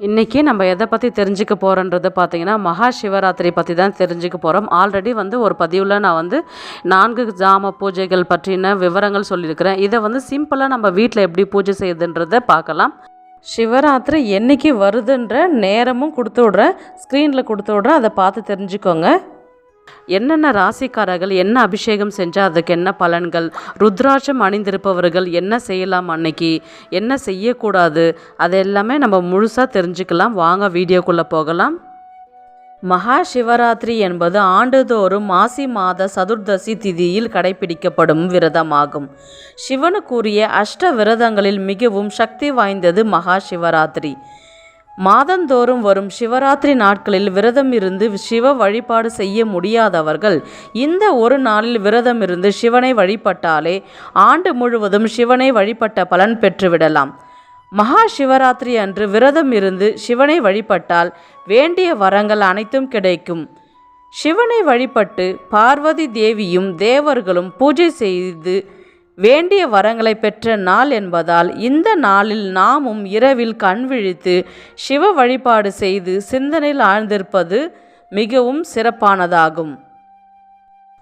இன்றைக்கி நம்ம எதை பற்றி தெரிஞ்சுக்க போகிறோன்றது பார்த்தீங்கன்னா மகா சிவராத்திரி பற்றி தான் தெரிஞ்சுக்க போகிறோம் ஆல்ரெடி வந்து ஒரு பதிவில் நான் வந்து நான்கு ஜாம பூஜைகள் பற்றின விவரங்கள் சொல்லியிருக்கிறேன். இதை வந்து சிம்பிளாக நம்ம வீட்டில் எப்படி பூஜை செய்யுதுன்றதை பார்க்கலாம். சிவராத்திரி என்றைக்கு வருதுன்ற நேரமும் கொடுத்து விட்றேன். ஸ்க்ரீனில் கொடுத்து விட்றேன். அதை பார்த்து தெரிஞ்சுக்கோங்க. என்னென்ன ராசிக்காரர்கள் என்ன அபிஷேகம் செஞ்சால் அதுக்கு என்ன பலன்கள்? ருத்ராட்சம் அணிந்திருப்பவர்கள் என்ன செய்யலாம் அன்னைக்கு? என்ன செய்யக்கூடாது? அது எல்லாமே நம்ம முழுசாக தெரிஞ்சுக்கலாம். வாங்க வீடியோக்குள்ளே போகலாம். மகா சிவராத்திரி என்பது ஆண்டுதோறும் மாசி மாத சதுர்தசி திதியில் கடைபிடிக்கப்படும் விரதமாகும். சிவனுக்குரிய அஷ்ட விரதங்களில் மிகவும் சக்தி வாய்ந்தது மகா சிவராத்திரி. மாதந்தோறும் வரும் சிவராத்திரி நாட்களில் விரதம் இருந்து சிவ வழிபாடு செய்ய முடியாதவர்கள் இந்த ஒரு நாளில் விரதம் இருந்து சிவனை வழிபட்டாலே ஆண்டு முழுவதும் சிவனை வழிபட்ட பலன் பெற்றுவிடலாம். மகா சிவராத்திரி அன்று விரதம் இருந்து சிவனை வழிபட்டால் வேண்டிய வரங்கள் அனைத்தும் கிடைக்கும். சிவனை வழிபட்டு பார்வதி தேவியும் தேவர்களும் பூஜை செய்து வேண்டிய வரங்களை பெற்ற நாள் என்பதால் இந்த நாளில் நாமும் இரவில் கண் விழித்து சிவ வழிபாடு செய்து சிந்தனையில் ஆழ்ந்திருப்பது மிகவும் சிறப்பானதாகும்.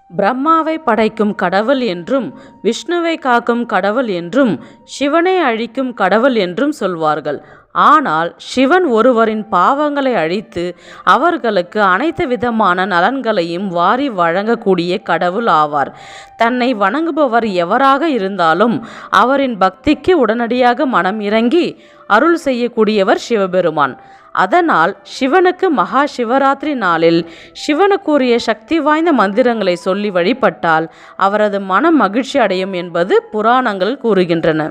பிரம்மாவை படைக்கும் கடவுள் என்றும் விஷ்ணுவை காக்கும் கடவுள் என்றும் சிவனை அழிக்கும் கடவுள் என்றும் சொல்வார்கள். ஆனால் சிவன் ஒருவரின் பாவங்களை அழித்து அவர்களுக்கு அனைத்து விதமான நலன்களையும் வாரி வழங்கக்கூடிய கடவுள் ஆவார். தன்னை வணங்குபவர் எவராக இருந்தாலும் அவரின் பக்திக்கு உடனடியாக மனம் இறங்கி அருள் செய்யக்கூடியவர் சிவபெருமான். அதனால் சிவனுக்கு மகா சிவராத்திரி நாளில் சிவனுக்குரிய சக்தி வாய்ந்த மந்திரங்களை சொல்லி வழிபட்டால் அவரது மனம் மகிழ்ச்சி அடையும் என்பது புராணங்கள் கூறுகின்றன.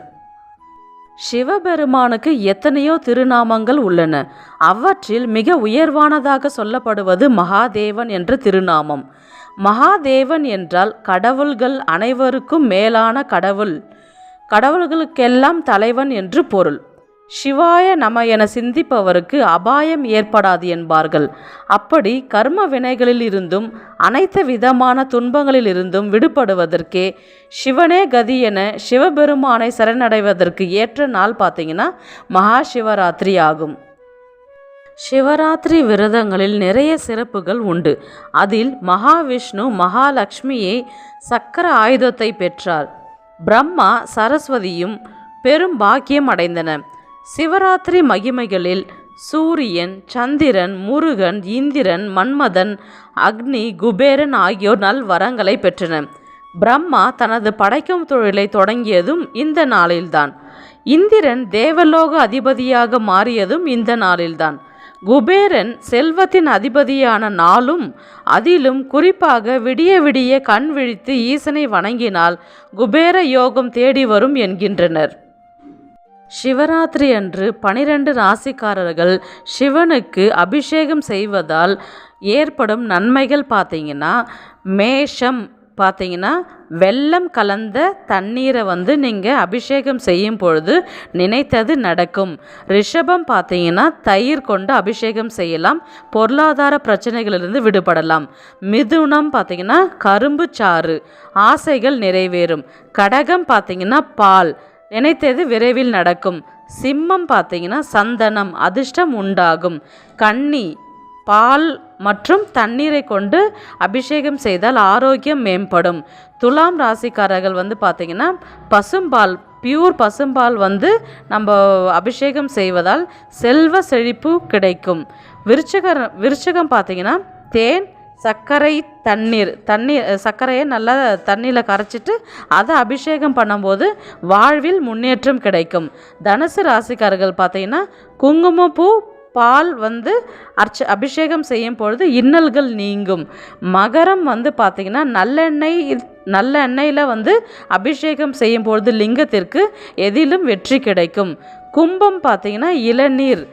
சிவபெருமானுக்கு எத்தனையோ திருநாமங்கள் உள்ளன. அவற்றில் மிக உயர்வானதாக சொல்லப்படுவது மகாதேவன் என்ற திருநாமம். மகாதேவன் என்றால் கடவுள்கள் அனைவருக்கும் மேலான கடவுள். கடவுள்களுக்கெல்லாம் தலைவன் என்று பொருள். சிவாய நம என சிந்திப்பவருக்கு அபாயம் ஏற்படாது என்பார்கள். அப்படி கர்ம வினைகளில் இருந்தும் அனைத்து விதமான துன்பங்களில் இருந்தும் விடுபடுவதற்கே சிவனே கதி என சிவபெருமானை சரணடைவதற்கு ஏற்ற நாள் பார்த்தீங்கன்னா மகா சிவராத்திரி ஆகும். சிவராத்திரி விரதங்களில் நிறைய சிறப்புகள் உண்டு. அதில் மகாவிஷ்ணு மகாலட்சுமியை சக்கர ஆயுதத்தை பெற்றார். பிரம்மா சரஸ்வதியும் பெரும் பாக்கியம் அடைந்தன. சிவராத்திரி மகிமைகளில் சூரியன் சந்திரன் முருகன் இந்திரன் மன்மதன் அக்னி குபேரன் ஆகியோர் நல் வரங்களை பெற்றனர் பிரம்மா தனது படைக்கும் தொழிலை தொடங்கியதும் இந்த நாளில்தான். இந்திரன் தேவலோக அதிபதியாக மாறியதும் இந்த நாளில்தான். குபேரன் செல்வத்தின் அதிபதியான நாளும் அதிலும் குறிப்பாக விடிய விடிய கண் விழித்து ஈசனை வணங்கினால் குபேர யோகம் தேடி வரும் என்கின்றனர். சிவராத்திரி அன்று பனிரெண்டு ராசிக்காரர்கள் சிவனுக்கு அபிஷேகம் செய்வதால் ஏற்படும் நன்மைகள் பார்த்தீங்கன்னா மேஷம் பார்த்தீங்கன்னா வெள்ளம் கலந்த தண்ணீரை வந்து நீங்கள் அபிஷேகம் செய்யும் பொழுது நினைத்தது நடக்கும். ரிஷபம் பார்த்தீங்கன்னா தயிர் கொண்டு அபிஷேகம் செய்யலாம் பொருளாதார பிரச்சனைகளிலிருந்து விடுபடலாம். மிதுனம் பார்த்தீங்கன்னா கரும்பு சாறு ஆசைகள் நிறைவேறும். கடகம் பார்த்தீங்கன்னா பால் நினைத்தது விரைவில் நடக்கும். சிம்மம் பார்த்தீங்கன்னா சந்தனம் அதிர்ஷ்டம் உண்டாகும். கன்னி பால் மற்றும் தண்ணீரை கொண்டு அபிஷேகம் செய்தால் ஆரோக்கியம் மேம்படும். துலாம் ராசிக்காரர்கள் வந்து பார்த்திங்கன்னா பசும்பால் பியூர் பசும்பால் வந்து நம்ம அபிஷேகம் செய்வதால் செல்வ செழிப்பு கிடைக்கும். விருச்சக விருச்சகம் பார்த்திங்கன்னா தேன் சர்க்கரை தண்ணீர் தண்ணீர் சர்க்கரையை நல்லா தண்ணியில் கரைச்சிட்டு அதை அபிஷேகம் பண்ணும்போது வாழ்வில் முன்னேற்றம் கிடைக்கும். தனுசு ராசிக்காரர்கள் பார்த்தீங்கன்னா குங்குமப்பூ பால் வந்து அர்ச்ச அபிஷேகம் செய்யும் பொழுது இன்னல்கள் நீங்கும். மகரம் வந்து பார்த்திங்கன்னா நல்லெண்ணெய் நல்ல எண்ணெயில் வந்து அபிஷேகம் செய்யும் பொழுது லிங்கத்திற்கு எதிலும் வெற்றி கிடைக்கும். கும்பம் பார்த்திங்கன்னா இளநீர்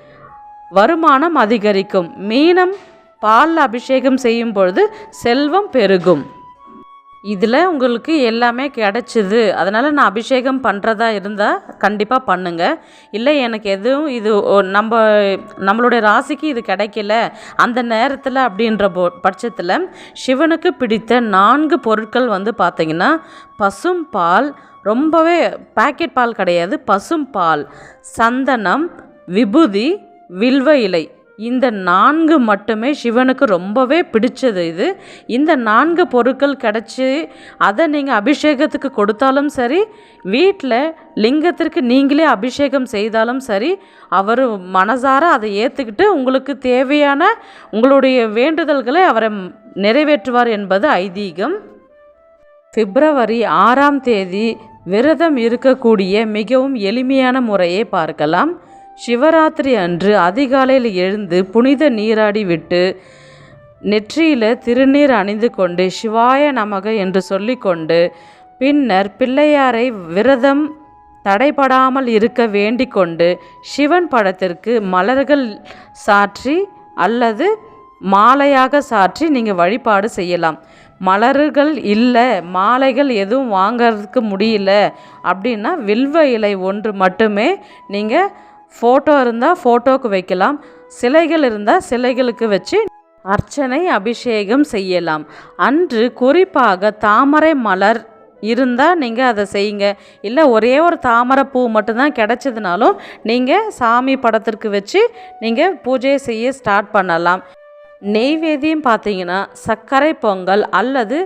வருமானம் அதிகரிக்கும். மீனம் பாலில் அபிஷேகம் செய்யும் பொழுது செல்வம் பெருகும். இதில் உங்களுக்கு எல்லாமே கிடச்சிது. அதனால் நான் அபிஷேகம் பண்ணுறதா இருந்தால் கண்டிப்பாக பண்ணுங்கள் இல்லை எனக்கு எதுவும் இது நம்ம நம்மளுடைய ராசிக்கு இது கிடைக்கல. அந்த நேரத்தில் அப்படின்ற போ பட்சத்தில் சிவனுக்கு பிடித்த நான்கு பொருட்கள் வந்து பார்த்திங்கன்னா பசும் பால் ரொம்பவே பேக்கெட் பால் கிடையாது பசும் பால் சந்தனம் விபூதி வில்வ இலை. இந்த நான்கு மட்டுமே சிவனுக்கு ரொம்பவே பிடிச்சது இது. இந்த நான்கு பொருட்கள் கிடச்சி அதை நீங்கள் அபிஷேகத்துக்கு கொடுத்தாலும் சரி வீட்டில் லிங்கத்திற்கு நீங்களே அபிஷேகம் செய்தாலும் சரி அவர் மனசார அதை ஏற்றுக்கிட்டு உங்களுக்கு தேவையான உங்களுடைய வேண்டுதல்களை அவரை நிறைவேற்றுவார் என்பது ஐதீகம். பிப்ரவரி ஆறாம் தேதி விரதம் இருக்கக்கூடிய மிகவும் எளிமையான முறையை பார்க்கலாம். சிவராத்திரி அன்று அதிகாலையில் எழுந்து புனித நீராடி விட்டு நெற்றியில் திருநீர் அணிந்து கொண்டு சிவாய நமக என்று சொல்லிக்கொண்டு பின்னர் பிள்ளையாரை விரதம் தடைபடாமல் இருக்க வேண்டிக்கொண்டு சிவன் படத்திற்கு மலர்கள் சாற்றி அல்லது மாலையாக சாற்றி நீங்கள் வழிபாடு செய்யலாம். மலர்கள் இல்லை மாலைகள் எதுவும் வாங்கறதுக்கு முடியல அப்படின்னா வில்வ இலை ஒன்று மட்டுமே நீங்கள் ஃபோட்டோ இருந்தால் ஃபோட்டோக்கு வைக்கலாம். சிலைகள் இருந்தால் சிலைகளுக்கு வச்சு அர்ச்சனை அபிஷேகம் செய்யலாம். அன்று குறிப்பாக தாமரை மலர் இருந்தால் நீங்கள் அதை செய்யுங்க. இல்லை ஒரே ஒரு தாமரை பூ மட்டும்தான் கிடச்சதுனாலும் நீங்கள் சாமி படத்திற்கு வச்சு நீங்கள் பூஜை செய்ய ஸ்டார்ட் பண்ணலாம். நெய்வேதியம் பார்த்தீங்கன்னா சர்க்கரை பொங்கல் அல்லது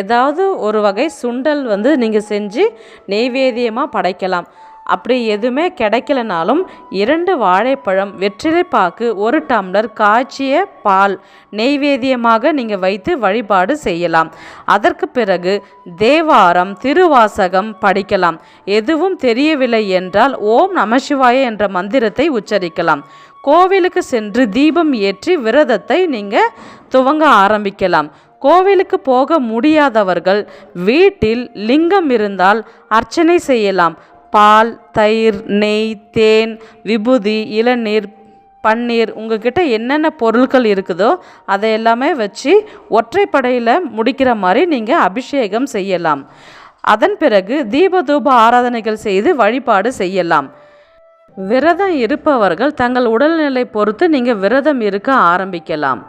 ஏதாவது ஒரு வகை சுண்டல் வந்து நீங்கள் செஞ்சு நெய்வேதியமாக படைக்கலாம். அப்படி எதுவுமே கிடைக்கலனாலும் இரண்டு வாழைப்பழம் வெற்றிலைப்பாக்கு ஒரு டம்ளர் காய்ச்சிய பால் நெய்வேதியமாக நீங்கள் வைத்து வழிபாடு செய்யலாம். அதற்கு பிறகு தேவாரம் திருவாசகம் படிக்கலாம். எதுவும் தெரியவில்லை என்றால் ஓம் நமசிவாய என்ற மந்திரத்தை உச்சரிக்கலாம். கோவிலுக்கு சென்று தீபம் ஏற்றி விரதத்தை நீங்கள் துவங்க ஆரம்பிக்கலாம். கோவிலுக்கு போக முடியாதவர்கள் வீட்டில் லிங்கம் இருந்தால் அர்ச்சனை செய்யலாம். பால் தயிர் நெய் தேன் விபூதி இளநீர் பன்னீர் உங்ககிட்ட என்னென்ன பொருட்கள் இருக்குதோ அதை எல்லாமே வச்சு ஒற்றைப்படையில் முடிக்கிற மாதிரி நீங்கள் அபிஷேகம் செய்யலாம். அதன் பிறகு தீபதூப ஆராதனைகள் செய்து வழிபாடு செய்யலாம். விரதம் இருப்பவர்கள் தங்கள் உடல்நிலை பொறுத்து நீங்கள் விரதம் இருக்க ஆரம்பிக்கலாம்.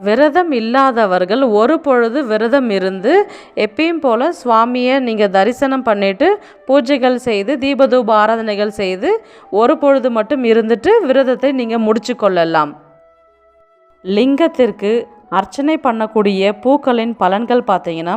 விரதம் இல்லாதவர்கள் ஒரு பொழுது விரதம் இருந்து எப்பயும் போல் சுவாமியை நீங்கள் தரிசனம் பண்ணிட்டு பூஜைகள் செய்து தீபதூப ஆராதனைகள் செய்து ஒரு பொழுது மட்டும் இருந்துட்டு விரதத்தை நீங்கள் முடிச்சு கொள்ளலாம். லிங்கத்திற்கு அர்ச்சனை பண்ணக்கூடிய பூக்களின் பலன்கள் பார்த்தீங்கன்னா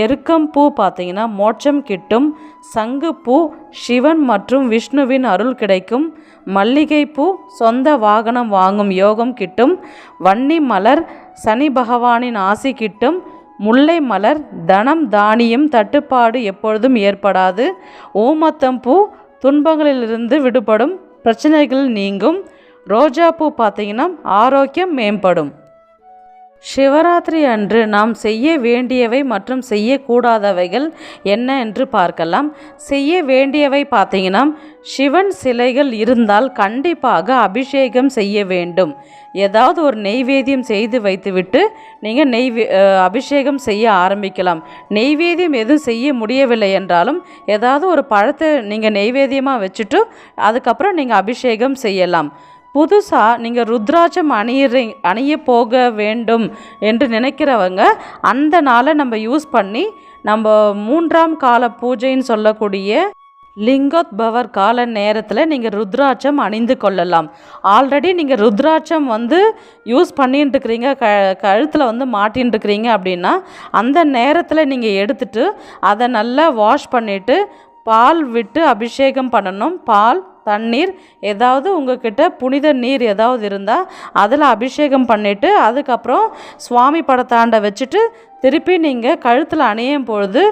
எருக்கம் பூ பார்த்தீங்கன்னா மோட்சம் கிட்டும் சங்கு பூ சிவன் மற்றும் விஷ்ணுவின் அருள் கிடைக்கும். மல்லிகைப்பூ சொந்த வாகனம் வாங்கும் யோகம் கிட்டும் வன்னி மலர் சனி பகவானின் ஆசி கிட்டும் முல்லை மலர் தனம் தானியம் தட்டுப்பாடு எப்பொழுதும் ஏற்படாது. ஊமத்தம்பூ துன்பங்களிலிருந்து விடுபடும் பிரச்சனைகள் நீங்கும். ரோஜாப்பூ பார்த்தீங்கன்னா ஆரோக்கியம் மேம்படும். சிவராத்திரி அன்று நாம் செய்ய வேண்டியவை மற்றும் செய்யக்கூடாதவைகள் என்ன என்று பார்க்கலாம். செய்ய வேண்டியவை பார்த்தீங்கன்னா சிவன் சிலைகள் இருந்தால் கண்டிப்பாக அபிஷேகம் செய்ய வேண்டும். ஏதாவது ஒரு நெய்வேத்தியம் செய்து வைத்துவிட்டு நீங்கள் நெய் அபிஷேகம் செய்ய ஆரம்பிக்கலாம். நெய்வேத்தியம் எதுவும் செய்ய முடியவில்லை என்றாலும் ஏதாவது ஒரு பழத்தை நீங்கள் நெய்வேத்தியமாக வச்சுட்டு அதுக்கப்புறம் நீங்கள் அபிஷேகம் செய்யலாம். புதுசாக நீங்கள் ருத்ராட்சம் அணியிற அணிய போக வேண்டும் என்று நினைக்கிறவங்க அந்த நாளை நம்ம யூஸ் பண்ணி நம்ம மூன்றாம் கால பூஜைன்னு சொல்லக்கூடிய லிங்கோத்பவர் கால நேரத்தில் நீங்கள் ருத்ராட்சம் அணிந்து கொள்ளலாம். ஆல்ரெடி நீங்கள் ருத்ராட்சம் வந்து யூஸ் பண்ணிட்டு இருக்கிறீங்க க கழுத்தில் வந்து மாட்டின்னு இருக்கிறீங்க அப்படின்னா அந்த நேரத்தில் நீங்கள் எடுத்துட்டு அதை நல்லா வாஷ் பண்ணிவிட்டு பால் விட்டு அபிஷேகம் பண்ணணும். பால் தண்ணீர் ஏதாவது உங்ககிட்ட புனித நீர் ஏதாவது இருந்தால் அதில் அபிஷேகம் பண்ணிவிட்டு அதுக்கப்புறம் சுவாமி படத்தாண்ட வச்சுட்டு திருப்பி நீங்கள் கழுத்தில் அணியும் பொழுது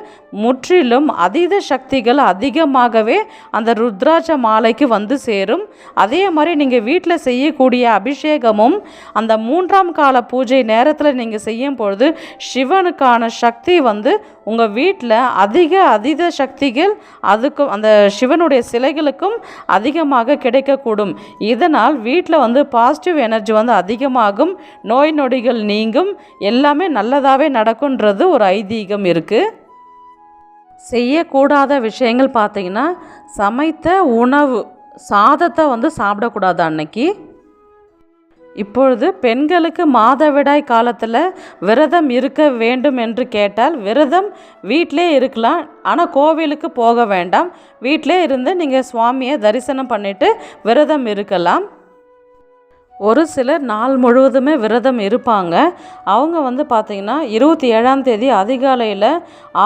முற்றிலும் அதீத சக்திகள் அதிகமாகவே அந்த ருத்ராட்ச மாலைக்கு வந்து சேரும். அதே மாதிரி நீங்கள் வீட்டில் செய்யக்கூடிய அபிஷேகமும் அந்த மூன்றாம் கால பூஜை நேரத்தில் நீங்கள் செய்யும் பொழுது சிவனுக்கான சக்தி வந்து உங்கள் வீட்டில் அதிக அதீத சக்திகள் அதுக்கும் அந்த சிவனுடைய சிலைகளுக்கும் அதிகமாக கிடைக்கக்கூடும். இதனால் வீட்டில் வந்து பாசிட்டிவ் எனர்ஜி வந்து அதிகமாகும். நோய் நொடிகள் நீங்கும். எல்லாமே நல்லதாகவே நடக்கும். நடக்குன்றது ஒரு ஐதீகம் இருக்குது செய்யக்கூடாத விஷயங்கள் பார்த்தீங்கன்னா சமைத்த உணவு சாதத்தை வந்து சாப்பிடக்கூடாது அன்னைக்கு. இப்பொழுது பெண்களுக்கு மாதவிடாய் காலத்தில் விரதம் இருக்க வேண்டும் என்று கேட்டால் விரதம் வீட்டிலே இருக்கலாம். ஆனால் கோவிலுக்கு போக வேண்டாம். வீட்டிலே இருந்து நீங்கள் சுவாமியை தரிசனம் பண்ணிவிட்டு விரதம் இருக்கலாம். ஒரு சிலர் நாள் முழுவதுமே விரதம் இருப்பாங்க. அவங்க வந்து பார்த்திங்கன்னா இருபத்தி ஏழாம் தேதி அதிகாலையில்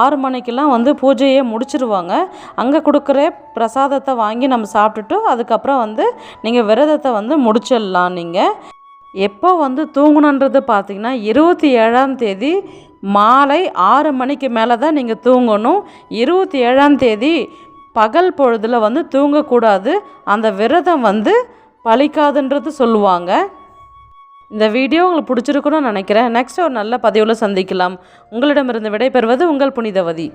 ஆறு மணிக்கெல்லாம் வந்து பூஜையை முடிச்சிருவாங்க. அங்கே கொடுக்குற பிரசாதத்தை வாங்கி நம்ம சாப்பிட்டுட்டு அதுக்கப்புறம் வந்து நீங்கள் விரதத்தை வந்து முடிச்சிடலாம் நீங்கள் எப்போ வந்து தூங்கணுன்றது பார்த்திங்கன்னா இருபத்தி ஏழாம் தேதி மாலை ஆறு மணிக்கு மேலே தான் நீங்கள் தூங்கணும். இருபத்தி ஏழாம் தேதி பகல் பொழுதில் வந்து தூங்கக்கூடாது. அந்த விரதம் வந்து பழிக்காதுன்றது சொல்லுவாங்க. இந்த வீடியோ உங்களுக்கு பிடிச்சிருக்குன்னு நினைக்கிறேன். நெக்ஸ்ட் ஒரு நல்ல பதிவில் சந்திக்கலாம். உங்களிடமிருந்து விடைபெறுவது உங்கள் புனிதவதி.